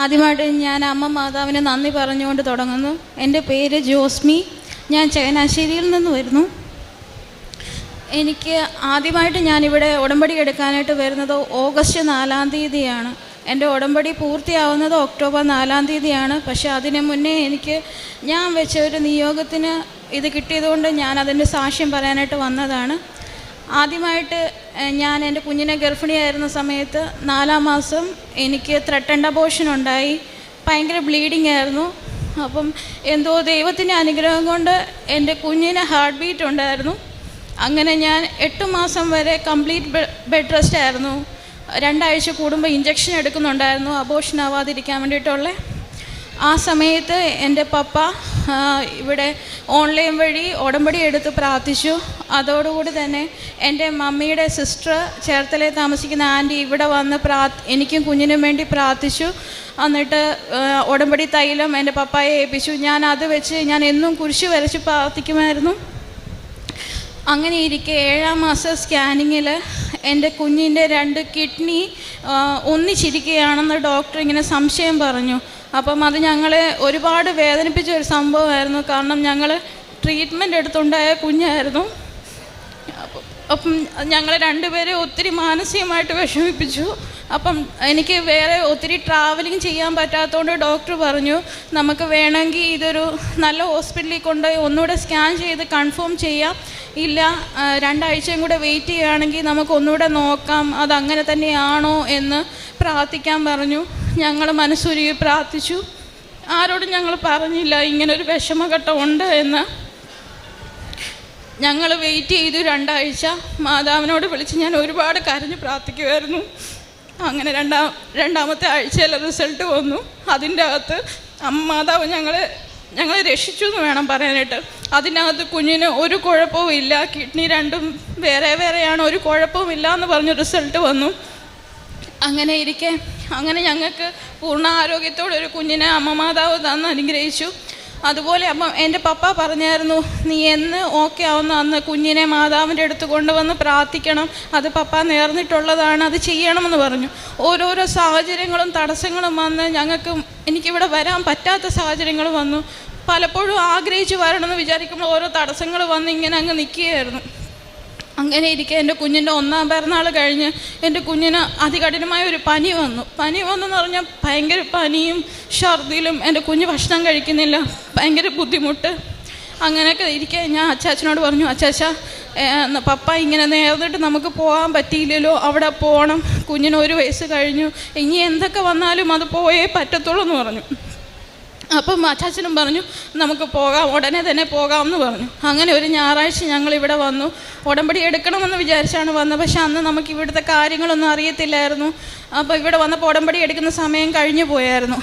ആദ്യമായിട്ട് ഞാൻ അമ്മ മാതാവിന് നന്ദി പറഞ്ഞുകൊണ്ട് തുടങ്ങുന്നു. എന്റെ പേര് ജോസ്മി. ഞാൻ ചങ്ങനാശ്ശേരിയിൽ നിന്ന് വരുന്നു. എനിക്ക് ആദ്യമായിട്ട് ഞാനിവിടെ ഉടമ്പടി എടുക്കാനായിട്ട് വരുന്നത് ഓഗസ്റ്റ് നാലാം തീയതിയാണ്. എന്റെ ഉടമ്പടി പൂർത്തിയാവുന്നത് ഒക്ടോബർ നാലാം തീയതിയാണ്. പക്ഷേ അതിന് മുന്നേ എനിക്ക് ഞാൻ വെച്ച ഒരു നിയോഗത്തിന് ഇത് കിട്ടിയതുകൊണ്ട് ഞാൻ അതിന്റെ സാക്ഷ്യം പറയാനായിട്ട് വന്നതാണ്. ആദ്യമായിട്ട് ഞാൻ എന്റെ കുഞ്ഞിനെ ഗർഭിണിയായിരുന്ന സമയത്ത് നാലാം മാസം എനിക്ക് ത്രട്ടണ്ട അബോഷൻ ഉണ്ടായി ഭയങ്കര ബ്ലീഡിങ് ആയിരുന്നു. അപ്പം എന്തോ ദൈവത്തിന്റെ അനുഗ്രഹം കൊണ്ട് എന്റെ കുഞ്ഞിന് ഹാർട്ട് ബീറ്റ് ഉണ്ടായിരുന്നു. അങ്ങനെ ഞാൻ എട്ട് മാസം വരെ കംപ്ലീറ്റ് ബെഡ് റെസ്റ്റ് ആയിരുന്നു. രണ്ടാഴ്ച കൂടുമ്പോൾ ഇഞ്ചക്ഷൻ എടുക്കുന്നുണ്ടായിരുന്നു. അബോഷൻ ആവാതിരിക്കാൻ വേണ്ടിയിട്ടുള്ള ആ സമയത്ത് എന്റെ പപ്പ ഇവിടെ ഓൺലൈൻ വഴി ഉടമ്പടി എടുത്ത് പ്രാർത്ഥിച്ചു. അതോടുകൂടി തന്നെ എന്റെ മമ്മിയുടെ സിസ്റ്റർ ചേർത്തലയിൽ താമസിക്കുന്ന ആന്റി ഇവിടെ വന്ന് പ്രാ എനിക്കും കുഞ്ഞിനും വേണ്ടി പ്രാർത്ഥിച്ചു. എന്നിട്ട് ഉടമ്പടി തൈലം എന്റെ പപ്പായെ ഏൽപ്പിച്ചു. ഞാൻ അത് വെച്ച് ഞാൻ എന്നും കുരിശ് വരച്ച് പ്രാർത്ഥിക്കുമായിരുന്നു. അങ്ങനെ ഇരിക്കെ ഏഴാം മാസം സ്കാനിങ്ങിൽ എന്റെ കുഞ്ഞിന്റെ രണ്ട് കിഡ്നി ഒന്നിച്ചിരിക്കുകയാണെന്ന് ഡോക്ടർ ഇങ്ങനെ സംശയം പറഞ്ഞു. അപ്പം അത് ഞങ്ങളെ ഒരുപാട് വേദനിപ്പിച്ച ഒരു സംഭവമായിരുന്നു. കാരണം ഞങ്ങൾ ട്രീറ്റ്മെന്റ് എടുത്തുണ്ടായ കുഞ്ഞായിരുന്നു. അപ്പം അപ്പം ഞങ്ങൾ രണ്ടുപേരെ ഒത്തിരി മാനസികമായിട്ട് വിഷമിപ്പിച്ചു. അപ്പം എനിക്ക് വേറെ ഒത്തിരി ട്രാവലിംഗ് ചെയ്യാൻ പറ്റാത്തതുകൊണ്ട് ഡോക്ടർ പറഞ്ഞു നമുക്ക് വേണമെങ്കിൽ ഇതൊരു നല്ല ഹോസ്പിറ്റലിൽ കൊണ്ടുപോയി ഒന്നുകൂടെ സ്കാൻ ചെയ്ത് കൺഫേം ചെയ്യാം. ഇല്ല രണ്ടാഴ്ചയും കൂടെ വെയിറ്റ് ചെയ്യുകയാണെങ്കിൽ നമുക്ക് ഒന്നുകൂടെ നോക്കാം. അത് അങ്ങനെ തന്നെയാണോ എന്ന് പ്രാർത്ഥിക്കാൻ പറഞ്ഞു. ഞങ്ങൾ മനസ്സൊരുങ്ങി പ്രാർത്ഥിച്ചു. ആരോടും ഞങ്ങൾ പറഞ്ഞില്ല ഇങ്ങനൊരു വിഷമഘട്ടം ഉണ്ട് എന്ന്. ഞങ്ങൾ വെയിറ്റ് ചെയ്തു രണ്ടാഴ്ച. മാതാവിനോട് വിളിച്ച് ഞാൻ ഒരുപാട് കരഞ്ഞ് പ്രാർത്ഥിക്കുമായിരുന്നു അങ്ങനെ രണ്ടാം രണ്ടാമത്തെ ആഴ്ചയിൽ റിസൾട്ട് വന്നു. അതിന്റെ അകത്ത് മാതാവ് ഞങ്ങളെ ഞങ്ങളെ രക്ഷിച്ചു എന്ന് വേണം പറയാനായിട്ട്. അതിനകത്ത് കുഞ്ഞിന് ഒരു കുഴപ്പവും ഇല്ല കിഡ്നി രണ്ടും വേറെ വേറെയാണ് ഒരു കുഴപ്പവും ഇല്ല എന്ന് പറഞ്ഞ് റിസൾട്ട് വന്നു. അങ്ങനെ ഇരിക്കെ അങ്ങനെ ഞങ്ങൾക്ക് പൂർണ ആരോഗ്യത്തോടെ ഒരു കുഞ്ഞിനെ അമ്മ മാതാവ് തന്ന് അനുഗ്രഹിച്ചു. അതുപോലെ അപ്പം എന്റെ പപ്പ പറഞ്ഞായിരുന്നു നീ എന്ന് ഓക്കെ ആവുന്ന അന്ന് കുഞ്ഞിനെ മാതാവിന്റെ അടുത്ത് കൊണ്ടുവന്ന് പ്രാർത്ഥിക്കണം. അത് പപ്പ നേർന്നിട്ടുള്ളതാണ് അത് ചെയ്യണമെന്ന് പറഞ്ഞു. ഓരോരോ സാഹചര്യങ്ങളും തടസ്സങ്ങളും വന്ന് ഞങ്ങൾക്ക് എനിക്കിവിടെ വരാൻ പറ്റാത്ത സാഹചര്യങ്ങൾ വന്നു. പലപ്പോഴും ആഗ്രഹിച്ച് വരണമെന്ന് വിചാരിക്കുമ്പോൾ ഓരോ തടസ്സങ്ങൾ വന്ന് ഇങ്ങനെ അങ്ങ് നിൽക്കുകയായിരുന്നു. അങ്ങനെ ഇരിക്കെ എന്റെ കുഞ്ഞിന്റെ ഒന്നാം പിറന്നാൾ കഴിഞ്ഞ് എന്റെ കുഞ്ഞിന് അതികഠിനമായ ഒരു പനി വന്നു. പനി വന്നെന്ന് പറഞ്ഞാൽ ഭയങ്കര പനിയും ഛർദിലും എന്റെ കുഞ്ഞ് ഭക്ഷണം കഴിക്കുന്നില്ല. ഭയങ്കര ബുദ്ധിമുട്ട്. അങ്ങനെയൊക്കെ ഇരിക്കെ ഞാൻ അച്ചാച്ചനോട് പറഞ്ഞു അച്ചാച്ച പപ്പ ഇങ്ങനെ നേർന്നിട്ട് നമുക്ക് പോകാൻ പറ്റിയില്ലല്ലോ അവിടെ പോകണം കുഞ്ഞിന് ഒരു വയസ്സ് കഴിഞ്ഞു. ഇനി എന്തൊക്കെ വന്നാലും അത് പോയേ പറ്റത്തുള്ളൂ എന്ന് പറഞ്ഞു. അപ്പം അച്ചാച്ചനും പറഞ്ഞു നമുക്ക് പോകാം ഉടനെ തന്നെ പോകാം എന്ന് പറഞ്ഞു. അങ്ങനെ ഒരു ഞായറാഴ്ച ഞങ്ങൾ ഇവിടെ വന്നു. ഉടമ്പടി എടുക്കണമെന്ന് വിചാരിച്ചാണ് വന്നത്. പക്ഷെ അന്ന് നമുക്ക് ഇവിടുത്തെ കാര്യങ്ങളൊന്നും അറിയത്തില്ലായിരുന്നു. അപ്പോൾ ഇവിടെ വന്നപ്പോൾ ഉടമ്പടി എടുക്കുന്ന സമയം കഴിഞ്ഞു പോയായിരുന്നു.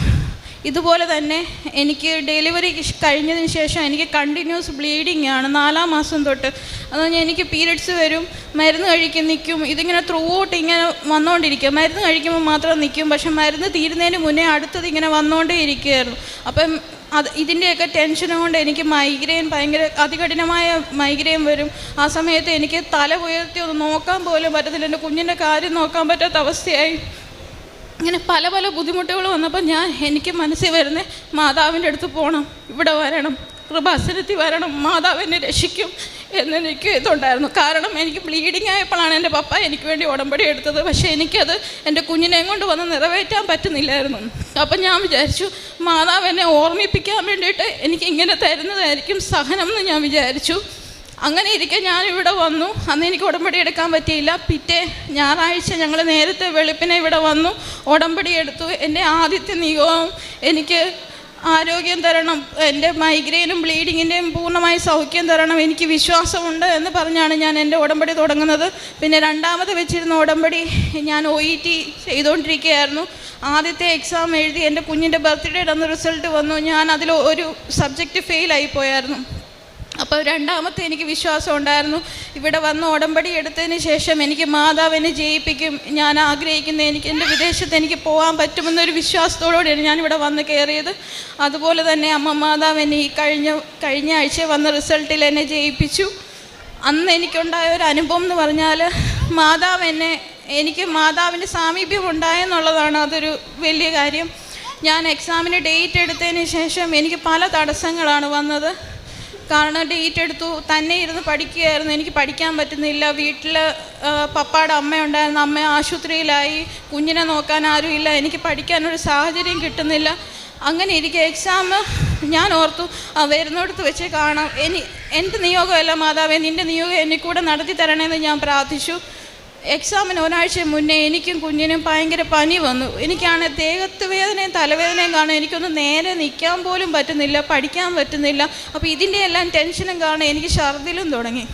ഇതുപോലെ തന്നെ എനിക്ക് ഡെലിവറി കഴിഞ്ഞതിന് ശേഷം എനിക്ക് കണ്ടിന്യൂസ് ബ്ലീഡിങ് ആണ് നാലാം മാസം തൊട്ട്. അത് കഴിഞ്ഞ് എനിക്ക് പീരിയഡ്സ് വരും മരുന്ന് കഴിക്കും നിൽക്കും ഇതിങ്ങനെ ത്രൂ ഔട്ട് ഇങ്ങനെ വന്നുകൊണ്ടിരിക്കും മരുന്ന് കഴിക്കുമ്പോൾ മാത്രം നിൽക്കും പക്ഷെ മരുന്ന് തീരുന്നതിന് മുന്നേ അടുത്തത് ഇങ്ങനെ വന്നുകൊണ്ടേ ഇരിക്കുകയായിരുന്നു. അപ്പം അത് ഇതിന്റെയൊക്കെ ടെൻഷൻ കൊണ്ട് എനിക്ക് മൈഗ്രെയിൻ ഭയങ്കര അതികഠിനമായ മൈഗ്രെയിൻ വരും. ആ സമയത്ത് എനിക്ക് തല ഉയർത്തി ഒന്ന് നോക്കാൻ പോലും പറ്റത്തില്ല. എന്റെ കുഞ്ഞിന്റെ കാര്യം നോക്കാൻ പറ്റാത്ത അവസ്ഥയായി. ഇങ്ങനെ പല പല ബുദ്ധിമുട്ടുകൾ വന്നപ്പോൾ ഞാൻ എനിക്ക് മനസ്സിൽ വരുന്ന മാതാവിന്റെ അടുത്ത് പോകണം ഇവിടെ വരണം കൃപാസനത്തിൽ വരണം മാതാവ് എന്നെ രക്ഷിക്കും എന്നെനിക്ക് ഇതുണ്ടായിരുന്നു. കാരണം എനിക്ക് ബ്ലീഡിങ് ആയപ്പോഴാണ് എന്റെ പപ്പ എനിക്ക് വേണ്ടി ഉടമ്പടി എടുത്തത്. പക്ഷേ എനിക്കത് എന്റെ കുഞ്ഞിനെയും കൊണ്ട് വന്ന് നിറവേറ്റാൻ പറ്റുന്നില്ലായിരുന്നു. അപ്പം ഞാൻ വിചാരിച്ചു മാതാവ് എന്നെ ഓർമ്മിപ്പിക്കാൻ വേണ്ടിയിട്ട് എനിക്ക് ഇങ്ങനെ തരുന്നതായിരിക്കും സഹനം എന്ന് ഞാൻ വിചാരിച്ചു. അങ്ങനെ ഇരിക്കെ ഞാൻ ഇവിടെ വന്നു. അന്ന് എനിക്ക് ഉടമ്പടി എടുക്കാൻ പറ്റിയില്ല. പിറ്റേ ഞായറാഴ്ച ഞങ്ങൾ നേരത്തെ വെളുപ്പിനെ ഇവിടെ വന്നു. ഉടമ്പടി എടുത്തു. എന്റെ ആദ്യത്തെ നിയോഗം എനിക്ക് ആരോഗ്യം തരണം എന്റെ മൈഗ്രെയിനും ബ്ലീഡിങ്ങിന്റെയും പൂർണമായി സൗഖ്യം തരണം എനിക്ക് വിശ്വാസമുണ്ട് എന്ന് പറഞ്ഞാണ് ഞാൻ എന്റെ ഉടമ്പടി തുടങ്ങുന്നത്. പിന്നെ രണ്ടാമത് വെച്ചിരുന്ന ഉടമ്പടി ഞാൻ ഒ ഇ ടി ചെയ്തുകൊണ്ടിരിക്കുകയായിരുന്നു ആദ്യത്തെ എക്സാം എഴുതി എന്റെ കുഞ്ഞിന്റെ ബർത്ത്ഡേയുടെ അന്ന് റിസൾട്ട് വന്നു. ഞാൻ അതിൽ ഒരു സബ്ജക്റ്റ് ഫെയിലായി പോയായിരുന്നു. അപ്പോൾ രണ്ടാമത്തെ എനിക്ക് വിശ്വാസം ഉണ്ടായിരുന്നു. ഇവിടെ വന്ന് ഉടമ്പടി എടുത്തതിന് ശേഷം എനിക്ക് മാതാവിനെ ജയിപ്പിക്കും ഞാൻ ആഗ്രഹിക്കുന്ന എനിക്ക് എന്റെ വിദേശത്ത് എനിക്ക് പോകാൻ പറ്റുമെന്നൊരു വിശ്വാസത്തോടുകൂടിയാണ് ഞാനിവിടെ വന്ന് കയറിയത്. അതുപോലെ തന്നെ അമ്മ മാതാവ് എന്നെ ഈ കഴിഞ്ഞ കഴിഞ്ഞ ആഴ്ച വന്ന റിസൾട്ടിൽ എന്നെ ജയിപ്പിച്ചു. അന്ന് എനിക്കുണ്ടായ ഒരു അനുഭവം എന്ന് പറഞ്ഞാൽ മാതാവ് എന്നെ എനിക്ക് മാതാവിന്റെ സാമീപ്യം ഉണ്ടായെന്നുള്ളതാണ് അതൊരു വലിയ കാര്യം. ഞാൻ എക്സാമിന് ഡേറ്റ് എടുത്തതിന് ശേഷം എനിക്ക് പല തടസ്സങ്ങളാണ് വന്നത്. കാരണം ഡേറ്റ് എടുത്തു തന്നെ ഇരുന്ന് പഠിക്കുകയായിരുന്നു. എനിക്ക് പഠിക്കാൻ പറ്റുന്നില്ല. വീട്ടിൽ പപ്പാടെ അമ്മയുണ്ടായിരുന്നു അമ്മ ആശുപത്രിയിലായി. കുഞ്ഞിനെ നോക്കാൻ ആരുമില്ല എനിക്ക് പഠിക്കാനൊരു സാഹചര്യം കിട്ടുന്നില്ല. അങ്ങനെ ഇരിക്കുക എക്സാം ഞാൻ ഓർത്തു വരുന്നിടത്ത് വെച്ച് കാണാം. എനി എന്റെ നിയോഗമല്ല മാതാവേ നിന്റെ നിയോഗം എന്നെ കൂടെ നടത്തി തരണമെന്ന് ഞാൻ പ്രാർത്ഥിച്ചു. എക്സാമിന് ഒരാഴ്ച മുന്നേ എനിക്കും കുഞ്ഞിനും ഭയങ്കര പനി വന്നു. എനിക്കാണ് ദേഹത്ത് വേദനയും തലവേദനയും കാണാൻ എനിക്കൊന്ന് നേരെ നിൽക്കാൻ പോലും പറ്റുന്നില്ല പഠിക്കാൻ പറ്റുന്നില്ല. അപ്പോൾ ഇതിന്റെ എല്ലാം ടെൻഷനും കാരണം എനിക്ക് ഛർദിലും തുടങ്ങി.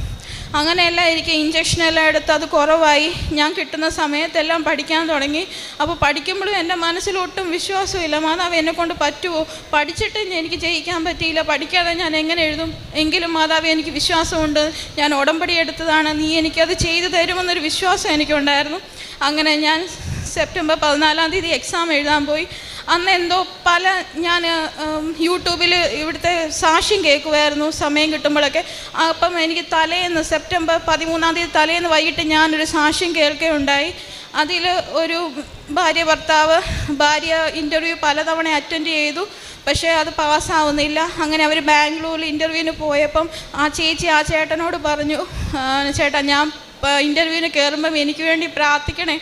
അങ്ങനെയെല്ലാം എനിക്ക് ഇഞ്ചക്ഷനെല്ലാം എടുത്ത് അത് കുറവായി. ഞാൻ കിട്ടുന്ന സമയത്തെല്ലാം പഠിക്കാൻ തുടങ്ങി. അപ്പോൾ പഠിക്കുമ്പോഴും എന്റെ മനസ്സിലൊട്ടും വിശ്വാസമില്ല മാതാവ് എന്നെ കൊണ്ട് പറ്റുമോ പഠിച്ചിട്ട് എനിക്ക് ജയിക്കാൻ പറ്റിയില്ല. പഠിക്കാതെ ഞാൻ എങ്ങനെ എഴുതും? എങ്കിലും മാതാവ് എനിക്ക് വിശ്വാസമുണ്ട്. ഞാൻ ഉടമ്പടി എടുത്തതാണ്. നീ എനിക്കത് ചെയ്തു തരുമെന്നൊരു വിശ്വാസം എനിക്കുണ്ടായിരുന്നു. അങ്ങനെ ഞാൻ സെപ്റ്റംബർ പതിനാലാം തീയതി എക്സാം എഴുതാൻ പോയി. അന്ന് എന്തോ പല ഞാൻ യൂട്യൂബിൽ ഇവിടുത്തെ സാക്ഷ്യം കേൾക്കുമായിരുന്നു സമയം കിട്ടുമ്പോഴൊക്കെ. അപ്പം എനിക്ക് തലേന്ന് സെപ്റ്റംബർ പതിമൂന്നാം തീയതി തലേന്ന് വൈകിട്ട് ഞാനൊരു സാക്ഷ്യം കേൾക്കുകയുണ്ടായി. അതിൽ ഒരു ഭാര്യ ഭർത്താവ് ഭാര്യ ഇന്റർവ്യൂ പലതവണ അറ്റൻഡ് ചെയ്തു. പക്ഷേ അത് പാസ്സാവുന്നില്ല. അങ്ങനെ അവർ ബാംഗ്ലൂരിൽ ഇന്റർവ്യൂവിന് പോയപ്പം ആ ചേച്ചി ആ ചേട്ടനോട് പറഞ്ഞു ചേട്ടാ ഞാൻ ഇന്റർവ്യൂവിന് കയറുമ്പം എനിക്ക് വേണ്ടി പ്രാർത്ഥിക്കണേ.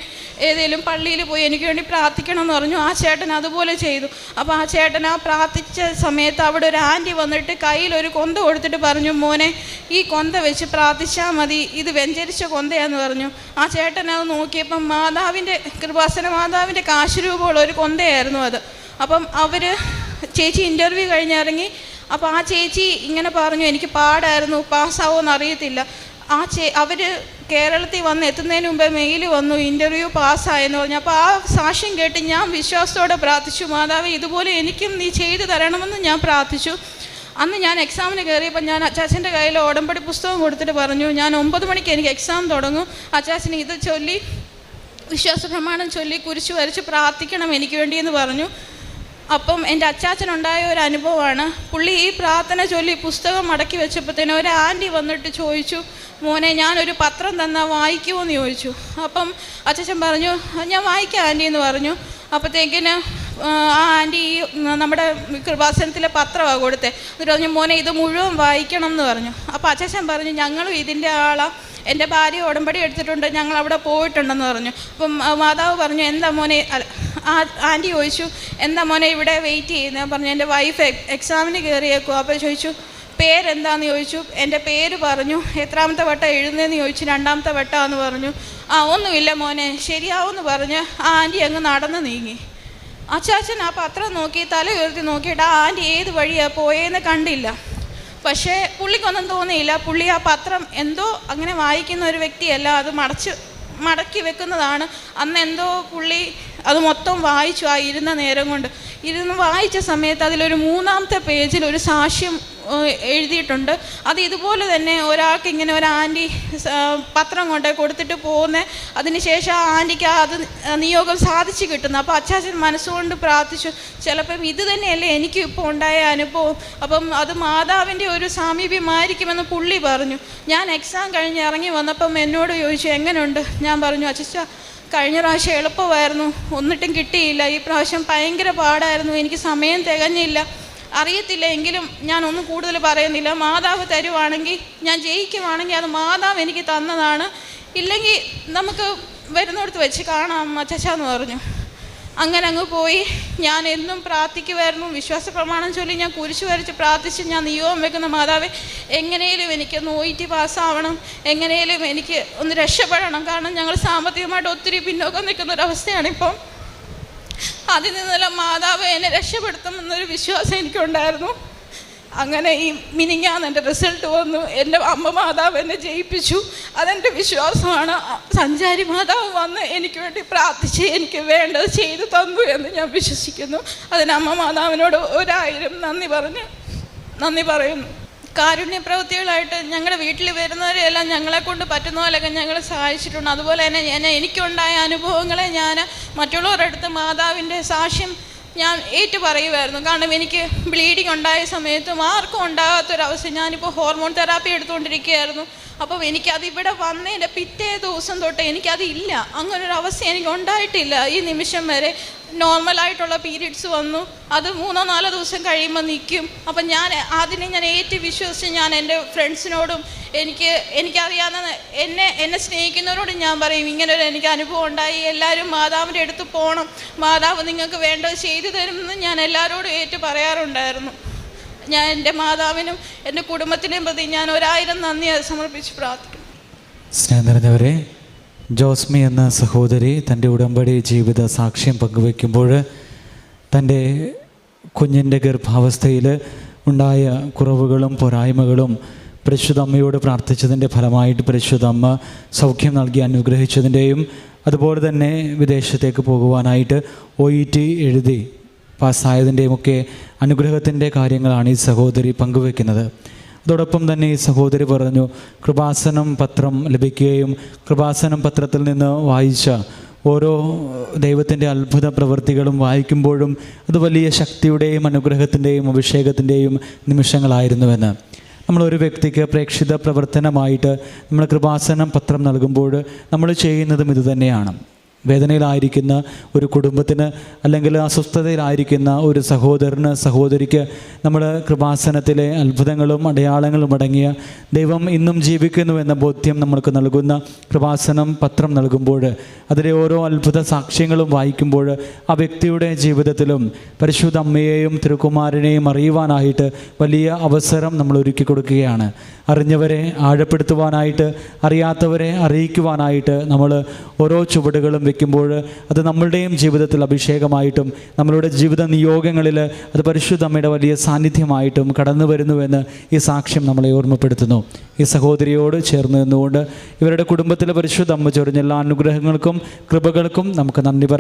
ഏതെങ്കിലും പള്ളിയിൽ പോയി എനിക്ക് വേണ്ടി പ്രാർത്ഥിക്കണം എന്ന് പറഞ്ഞു. ആ ചേട്ടൻ അതുപോലെ ചെയ്തു. അപ്പോൾ ആ ചേട്ടൻ ആ പ്രാർത്ഥിച്ച സമയത്ത് അവിടെ ഒരു ആന്റി വന്നിട്ട് കയ്യിൽ ഒരു കൊന്ത കൊടുത്തിട്ട് പറഞ്ഞു മോനെ ഈ കൊന്ത വെച്ച് പ്രാർത്ഥിച്ചാൽ മതി. ഇത് വെഞ്ചരിച്ച കൊന്തയാന്ന് പറഞ്ഞു. ആ ചേട്ടൻ അത് നോക്കിയപ്പം മാതാവിന്റെ കൃപാസന മാതാവിന്റെ കാശുരൂപമുള്ള ഒരു കൊന്തയായിരുന്നു അത്. അപ്പം അവർ ചേച്ചി ഇന്റർവ്യൂ കഴിഞ്ഞിറങ്ങി അപ്പോൾ ആ ചേച്ചി ഇങ്ങനെ പറഞ്ഞു എനിക്ക് പാടായിരുന്നു. പാസ്സാവോ അറിയത്തില്ല. ആ ചേ അവർ കേരളത്തിൽ വന്ന് എത്തുന്നതിന് മുമ്പേ മെയിൽ വന്നു ഇന്റർവ്യൂ പാസ്സായെന്ന് പറഞ്ഞു. അപ്പോൾ ആ സാക്ഷ്യം കേട്ട് ഞാൻ വിശ്വാസത്തോടെ പ്രാർത്ഥിച്ചു മാതാവ് ഇതുപോലെ എനിക്കും നീ ചെയ്തു തരണമെന്ന് ഞാൻ പ്രാർത്ഥിച്ചു. അന്ന് ഞാൻ എക്സാമിന് കയറിയപ്പോൾ ഞാൻ അച്ചാച്ചന്റെ കയ്യിൽ ഓടമ്പടി പുസ്തകം കൊടുത്തിട്ട് പറഞ്ഞു ഞാൻ ഒമ്പത് മണിക്ക് എനിക്ക് എക്സാം തുടങ്ങും. അച്ചാച്ചന് ഇത് ചൊല്ലി വിശ്വാസ പ്രമാണം ചൊല്ലി കുരിശ് വരച്ച് പ്രാർത്ഥിക്കണം എനിക്ക് വേണ്ടിയെന്ന് പറഞ്ഞു. അപ്പം എന്റെ അച്ചാച്ചനുണ്ടായ ഒരു അനുഭവമാണ്. പുള്ളി ഈ പ്രാർത്ഥന ചൊല്ലി പുസ്തകം മടക്കി വെച്ചപ്പോഴത്തേനും ഒരു ആന്റി വന്നിട്ട് ചോദിച്ചു മോനെ ഞാനൊരു പത്രം തന്നാൽ വായിക്കുമോ എന്ന് ചോദിച്ചു. അപ്പം അച്ചാച്ചൻ പറഞ്ഞു ഞാൻ വായിക്കാം ആന്റി എന്ന് പറഞ്ഞു. അപ്പോഴത്തേക്കിന് ആ ആന്റി ഈ നമ്മുടെ കൃപാസനത്തിലെ പത്രമാണ് കൊടുത്തത് എന്നിട്ട് പറഞ്ഞു മോനെ ഇത് മുഴുവൻ വായിക്കണം എന്ന് പറഞ്ഞു. അപ്പോൾ അച്ചാച്ചൻ പറഞ്ഞു ഞങ്ങളും ഇതിന്റെ ആളാണ് എന്റെ ഭാര്യ ഉടമ്പടി എടുത്തിട്ടുണ്ട്. ഞങ്ങൾ അവിടെ പോയിട്ടുണ്ടെന്ന് പറഞ്ഞു. അപ്പം മാതാവ് പറഞ്ഞു എന്താ മോനെ? ആന്റി ചോദിച്ചു എന്താ മോനെ ഇവിടെ വെയിറ്റ് ചെയ്യുന്നത് പറഞ്ഞു എന്റെ വൈഫ് എക്സാമിന് കയറിയേക്കും അപ്പോൾ ചോദിച്ചു പേരെന്താന്ന്? ചോദിച്ചു എന്റെ പേര് പറഞ്ഞു എത്രാമത്തെ വട്ടം എഴുതുന്നതെന്ന് ചോദിച്ചു രണ്ടാമത്തെ വട്ടമാന്ന് പറഞ്ഞു. ആ ഒന്നുമില്ല മോനെ ശരിയാവുമെന്ന് പറഞ്ഞ് ആ ആന്റി അങ്ങ് നടന്ന് നീങ്ങി. അച്ചാച്ചൻ ആ പത്രം നോക്കി തല ഉയർത്തി നോക്കിയിട്ട് ആ ആന്റി ഏത് വഴിയാണ് പോയെന്ന് കണ്ടില്ല. പക്ഷേ പുള്ളിക്കൊന്നും തോന്നിയില്ല. പുള്ളി ആ പത്രം എന്തോ അങ്ങനെ വായിക്കുന്ന ഒരു വ്യക്തിയല്ല. അത് മടച്ച് മടക്കി വെക്കുന്നതാണ്. അന്ന് എന്തോ പുള്ളി അത് മൊത്തം വായിച്ചു ആ ഇരുന്ന നേരം കൊണ്ട്. ഇരുന്ന് വായിച്ച സമയത്ത് അതിലൊരു മൂന്നാമത്തെ പേജിൽ ഒരു സാക്ഷ്യം എഴുതിയിട്ടുണ്ട്. അത് ഇതുപോലെ തന്നെ ഒരാൾക്ക് ഇങ്ങനെ ഒരു ആന്റി പത്രം കൊണ്ട് കൊടുത്തിട്ട് പോകുന്ന അതിനുശേഷം ആ ആന്റിക്ക് അത് നിയോഗം സാധിച്ചു കിട്ടുന്നു. അപ്പോൾ അച്ചാച്ചൻ മനസ്സുകൊണ്ട് പ്രാർത്ഥിച്ചു. ചിലപ്പം ഇത് തന്നെയല്ലേ എനിക്കും ഇപ്പോൾ ഉണ്ടായ അനുഭവം. അപ്പം അത് മാതാവിന്റെ ഒരു സാമീപ്യമായിരിക്കുമെന്ന് പുള്ളി പറഞ്ഞു. ഞാൻ എക്സാം കഴിഞ്ഞ് ഇറങ്ങി വന്നപ്പം എന്നോട് ചോദിച്ചു എങ്ങനെയുണ്ട് ഞാൻ പറഞ്ഞു അച്ഛച്ച കഴിഞ്ഞ പ്രാവശ്യം എളുപ്പമായിരുന്നു. ഒന്നിട്ടും കിട്ടിയില്ല. ഈ പ്രാവശ്യം ഭയങ്കര പാടായിരുന്നു. എനിക്ക് സമയം തികഞ്ഞില്ല. അറിയത്തില്ല. എങ്കിലും ഞാൻ ഒന്നും കൂടുതൽ പറയുന്നില്ല. മാതാവ് തരുവാണെങ്കിൽ ഞാൻ ജയിക്കുവാണെങ്കിൽ അത് മാതാവ് എനിക്ക് തന്നതാണ്. ഇല്ലെങ്കിൽ നമുക്ക് വരുന്നിടത്ത് വെച്ച് കാണാം അച്ചച്ചാന്ന് പറഞ്ഞു. അങ്ങനെ അങ്ങ് പോയി. ഞാൻ എന്നും പ്രാർത്ഥിക്കുമായിരുന്നു വിശ്വാസ പ്രമാണം ചൊല്ലി ഞാൻ കുരിശു വരച്ച് പ്രാർത്ഥിച്ച് ഞാൻ നിയോഗം വെക്കുന്ന മാതാവ് എങ്ങനെയും എനിക്ക് നോയിറ്റി പാസ്സാവണം എങ്ങനെയും എനിക്ക് ഒന്ന് രക്ഷപ്പെടണം. കാരണം ഞങ്ങൾ സാമ്പത്തികമായിട്ട് ഒത്തിരി പിന്നോക്കം നിൽക്കുന്ന ഒരവസ്ഥയാണ് ഇപ്പം. അതിൽ നിന്നെല്ലാം മാതാവ് എന്നെ രക്ഷപ്പെടുത്തുമെന്നൊരു വിശ്വാസം എനിക്കുണ്ടായിരുന്നു. അങ്ങനെ ഈ മിനിങ്ങാന്ന് എന്റെ റിസൾട്ട് വന്നു. എന്റെ അമ്മ മാതാവ് എന്നെ ജയിപ്പിച്ചു. അതെന്റെ വിശ്വാസമാണ്. സഞ്ചാരി മാതാവ് വന്ന് എനിക്ക് വേണ്ടി പ്രാർത്ഥിച്ച് എനിക്ക് വേണ്ടത് ചെയ്തു തന്നു എന്ന് ഞാൻ വിശ്വസിക്കുന്നു. അതിന് അമ്മ മാതാവിനോട് ഒരായിരം നന്ദി പറഞ്ഞ് നന്ദി പറയുന്നു. കാരുണ്യ പ്രവൃത്തികളായിട്ട് ഞങ്ങളുടെ വീട്ടിൽ വരുന്നവരെയെല്ലാം ഞങ്ങളെ കൊണ്ട് പറ്റുന്ന പോലെയൊക്കെ ഞങ്ങൾ സഹായിച്ചിട്ടുണ്ട്. അതുപോലെ തന്നെ ഞാൻ എനിക്കുണ്ടായ അനുഭവങ്ങളെ ഞാൻ മറ്റുള്ളവരുടെ അടുത്ത് മാതാവിന്റെ സാക്ഷ്യം ഞാൻ ഏറ്റു പറയുമായിരുന്നു കാരണം എനിക്ക് ബ്ലീഡിംഗ് ഉണ്ടായ സമയത്തും ആർക്കും ഉണ്ടാകാത്തൊരവസ്ഥ. ഞാനിപ്പോൾ ഹോർമോൺ തെറാപ്പി എടുത്തുകൊണ്ടിരിക്കുകയായിരുന്നു. അപ്പം എനിക്കത് ഇവിടെ വന്നതിന്റെ പിറ്റേ ദിവസം തൊട്ട് എനിക്കതില്ല അങ്ങനൊരു അവസ്ഥ എനിക്ക് ഉണ്ടായിട്ടില്ല ഈ നിമിഷം വരെ നോർമലായിട്ടുള്ള പീരീഡ്സ് വന്നു. അത് മൂന്നോ നാലോ ദിവസം കഴിയുമ്പോൾ നിൽക്കും. അപ്പം ഞാൻ അതിനെ ഞാൻ ഏറ്റി വിശ്വസിച്ച് ഞാൻ എന്റെ ഫ്രണ്ട്സിനോടും എനിക്ക് എനിക്കറിയാവുന്ന എന്നെ എന്നെ സ്നേഹിക്കുന്നവരോടും ഞാൻ പറയും ഇങ്ങനൊരു എനിക്ക് അനുഭവം ഉണ്ടായി. എല്ലാവരും മാതാവിന്റെ അടുത്ത് പോകണം മാതാവ് നിങ്ങൾക്ക് വേണ്ടത് ചെയ്തു തരുമെന്ന് ഞാൻ എല്ലാവരോടും ഏറ്റു പറയാറുണ്ടായിരുന്നു. ഞാൻ എന്റെ മാതാവിനും എന്റെ കുടുംബത്തിനെയും പ്രതി ഞാൻ ഒരായിരം നന്ദി സമർപ്പിച്ച് പ്രാർത്ഥിക്കുന്നു. സ്നേഹം നിറഞ്ഞവരെ ജോസ്മി എന്ന സഹോദരി തന്റെ ഉടമ്പടി ജീവിത സാക്ഷ്യം പങ്കുവെക്കുമ്പോൾ തന്റെ കുഞ്ഞിന്റെ ഗർഭാവസ്ഥയിൽ ഉണ്ടായ കുറവുകളും പോരായ്മകളും പരിശുദ്ധ അമ്മയോട് പ്രാർത്ഥിച്ചതിന്റെ ഫലമായിട്ട് പരിശുദ്ധ അമ്മ സൗഖ്യം നൽകി അനുഗ്രഹിച്ചതിന്റെയും അതുപോലെ തന്നെ വിദേശത്തേക്ക് പോകുവാനായിട്ട് ഒ ഇ ടി എഴുതി പാസ്സായതിന്റെയും ഒക്കെ അനുഗ്രഹത്തിന്റെ കാര്യങ്ങളാണ് ഈ സഹോദരി പങ്കുവെക്കുന്നത്. അതോടൊപ്പം തന്നെ ഈ സഹോദരി പറഞ്ഞു കൃപാസനം പത്രം ലഭിക്കുകയും കൃപാസനം പത്രത്തിൽ നിന്ന് വായിച്ച ഓരോ ദൈവത്തിന്റെ അത്ഭുത പ്രവൃത്തികളും വായിക്കുമ്പോഴും അത് വലിയ ശക്തിയുടെയും അനുഗ്രഹത്തിന്റെയും അഭിഷേകത്തിന്റെയും നിമിഷങ്ങളായിരുന്നുവെന്ന്. നമ്മളൊരു വ്യക്തിക്ക് പ്രേക്ഷിത പ്രവർത്തനമായിട്ട് നമ്മൾ കൃപാസനം പത്രം നൽകുമ്പോൾ നമ്മൾ ചെയ്യുന്നതും ഇതുതന്നെയാണ്. വേദനയിലായിരിക്കുന്ന ഒരു കുടുംബത്തിന് അല്ലെങ്കിൽ അസ്വസ്ഥതയിലായിരിക്കുന്ന ഒരു സഹോദരന് സഹോദരിക്ക് നമ്മൾ കൃപാസനത്തിലെ അത്ഭുതങ്ങളും അടയാളങ്ങളും അടങ്ങിയ ദൈവം ഇന്നും ജീവിക്കുന്നു എന്ന ബോധ്യം നമ്മൾക്ക് നൽകുന്ന കൃപാസനം പത്രം നൽകുമ്പോൾ അതിലെ ഓരോ അത്ഭുത സാക്ഷ്യങ്ങളും വായിക്കുമ്പോൾ ആ വ്യക്തിയുടെ ജീവിതത്തിലും പരിശുദ്ധ അമ്മയെയും തിരുക്കുമാരനെയും അറിയുവാനായിട്ട് വലിയ അവസരം നമ്മൾ ഒരുക്കി കൊടുക്കുകയാണ്. അറിഞ്ഞവരെ ആഴപ്പെടുത്തുവാനായിട്ട് അറിയാത്തവരെ അറിയിക്കുവാനായിട്ട് നമ്മൾ ഓരോ ചുവടുകളും വെക്കുമ്പോൾ അത് നമ്മളുടെയും ജീവിതത്തിൽ അഭിഷേകമായിട്ടും നമ്മളുടെ ജീവിത നിയോഗങ്ങളിൽ അത് പരിശുദ്ധ അമ്മയുടെ വലിയ സാന്നിധ്യമായിട്ടും കടന്നു വരുന്നുവെന്ന് ഈ സാക്ഷ്യം നമ്മളെ ഓർമ്മപ്പെടുത്തുന്നു. ഈ സഹോദരിയോട് ചേർന്ന് നിന്നുകൊണ്ട് ഇവരുടെ കുടുംബത്തിലെ പരിശുദ്ധ അമ്മ ചൊരിഞ്ഞ എല്ലാ അനുഗ്രഹങ്ങൾക്കും കൃപകൾക്കും നമുക്ക് നന്ദി പറയാം.